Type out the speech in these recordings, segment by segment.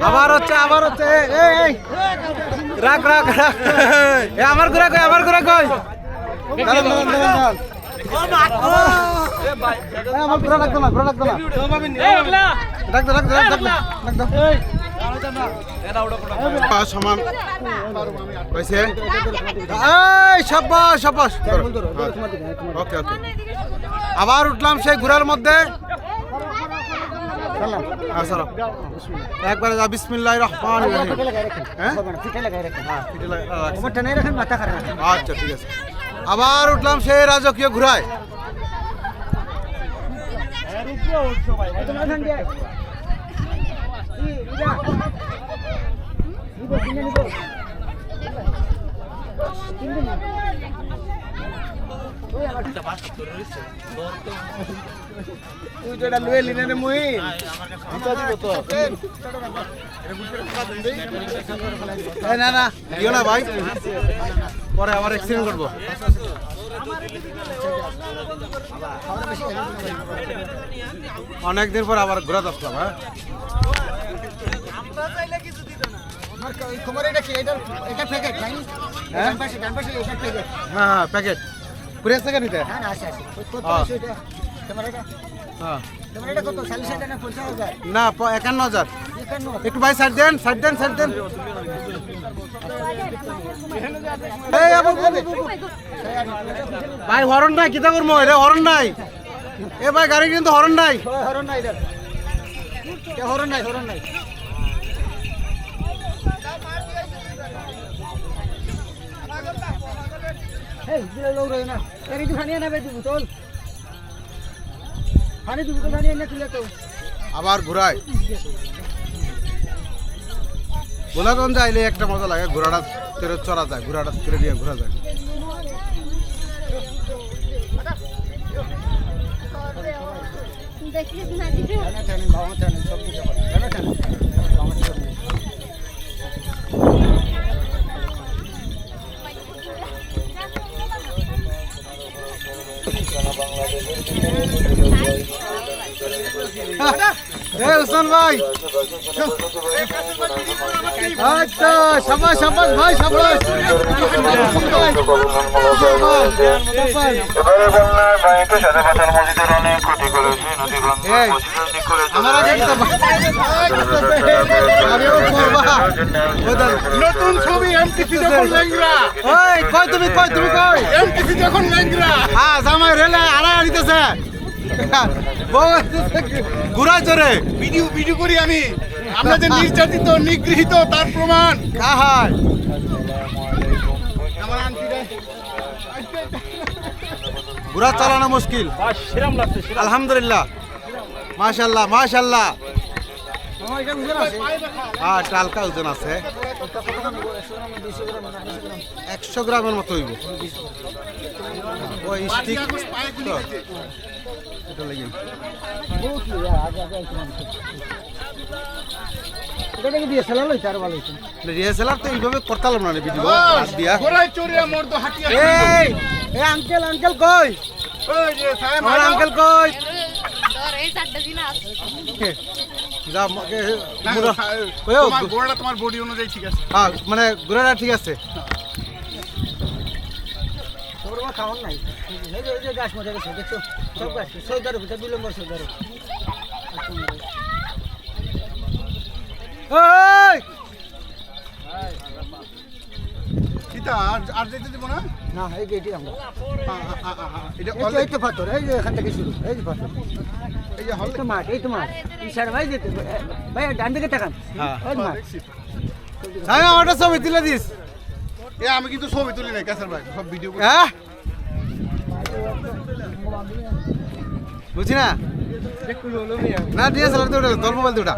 আবার হচ্ছে আবার হচ্ছে এই, রাখ রাখ রাখ। এ আমার ঘুরা কই আমার ঘুরা কই? আমার ঘুরা রাখতো না ঘুরা রাখতো না। রাখতো রাখতো রাখতো রাখতো সমান। হয়েছে? এই সাব্বাস সাব্বাস। ওকে ওকে। আবার উঠলাম সেই ঘোড়ার মধ্যে। হ্যাঁ, চলো। একবারে যা বিসমিল্লাহ রহমান হ্যাঁ। আচ্ছা ঠিক আছে আবার উঠলাম সেই রাজকীয় ঘোড়ায় তুই তো এটা লুয়ে লিনে মুই না না দিও না। ভাই পরে আবার এক্সিডেন্ট করব অনেকদিন পর আবার ঘোরা আসলাম হ্যাঁ? হ্যাঁ? হ্যাঁ হ্যাঁ। প্যাকেট প্রেস থেকে নিতে হ্যাঁ না প- একান্ন হাজার। একটু ভাই সাইড দেন সাইড দেন সাইড দেন। ভাই হরন নাই কিতা করব এটা হরন নাই। এ ভাই গাড়ি কিন্তু হরন নাই। হরণ নাই হরণ নাই হরণ নাই এই দিলে লোক রয়ে না এর একটু খানিয়ে নেবে দিব তোল খানি দিব তো খানিয়ে এনে তুলে তো আবার ঘুরায় গোলাগঞ্জ আইলে একটা মজা লাগে ঘোড়াটা তেরে চড়া যায় ঘোড়াটা তেরে নিয়ে ঘোরা যায় দেখিস না দিদি উসমান ভাই। আচ্ছা সাবাস সাবাস ভাই সাবাস। নতুন ছবি এমটিসি যখন ল্যাংরা ওই কই তুমি কই তুমি কই? এমটিসি যখন ল্যাংরা হ্যাঁ জামাই রেলে আড়া আড়িতেছে। ঘুরা চড়ে ভিডিও ভিডিও করি আমি। আমরা যে নির্যাতিত নিগৃহীত তার প্রমাণ। কাহায় আমার ঘোড়া চালানো মুশকিল। আলহামদুলিল্লাহ। মাশাল্লাহ মাশাল্লাহ হ্যাঁ একটা হালকা ওজন আছে। একশো গ্রামের মতো হইব। ওই স্টিক। এটা লেগে। বহুত লিয়া আগে আগে আইছিলাম এটা থেকে দিয়ে সেলা লইছে আর ভালো হইছে। রিহার্সালার তো এইভাবে করতাম না ভিডিও বাস, দিয়া। ঘোড়ায় চড়িয়া মর্দ হাঁটিয়া এই এই আঙ্কেল আঙ্কেল কই? ওই যে সাহেব আমার আঙ্কেল কই? তোর এই চারটা দিন আছে। যা মুরা- ও, তোমার ঘোড়াটা তোমার বডি অনুযায়ী ঠিক আছে। হ্যাঁ মানে ঘোড়াটা ঠিক আছে। খাওয়ার নাই এই যে গাছ মজা গেছে দেখছ? সব গাছ সৈদার ভিতরে দুই নম্বর সৈদার ওই সীতা আর আর যেতে দেবো না? না এই যে এটি আমরা। আ, আ, আ, আ, আ, এটা এই তো পাথর এই যে এখান থেকে শুরু এই যে পাথর। এই যে এই হল তো মাঠ এই তো মাঠ। ইশারা ভাই যেতে ভাই ডান দিকে তাকান। হ্যাঁ। ওই মাঠ। আমি আমারটা ছবি তুলে দিস। এ আমি কিন্তু ছবি তুলি নাই ক্যাসার ভাই সব ভিডিও হ্যাঁ? বুঝছি না? না ডিএসএলআর তো তোর মোবাইল দুটা।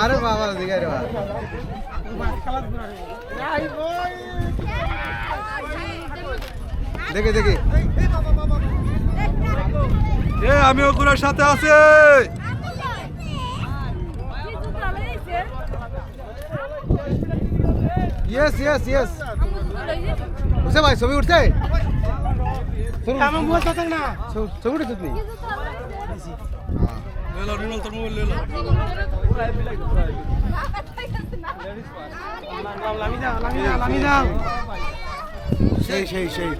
আরে বাবা দিকে রে দেখে দেখে। এ আমি ওগুলোর সাথে আছে। ইয়েস ইয়েস ইয়েস উঠছে ভাই ছবি উঠছে? ছবি উঠেছে। তুমি সেই সেই সেই।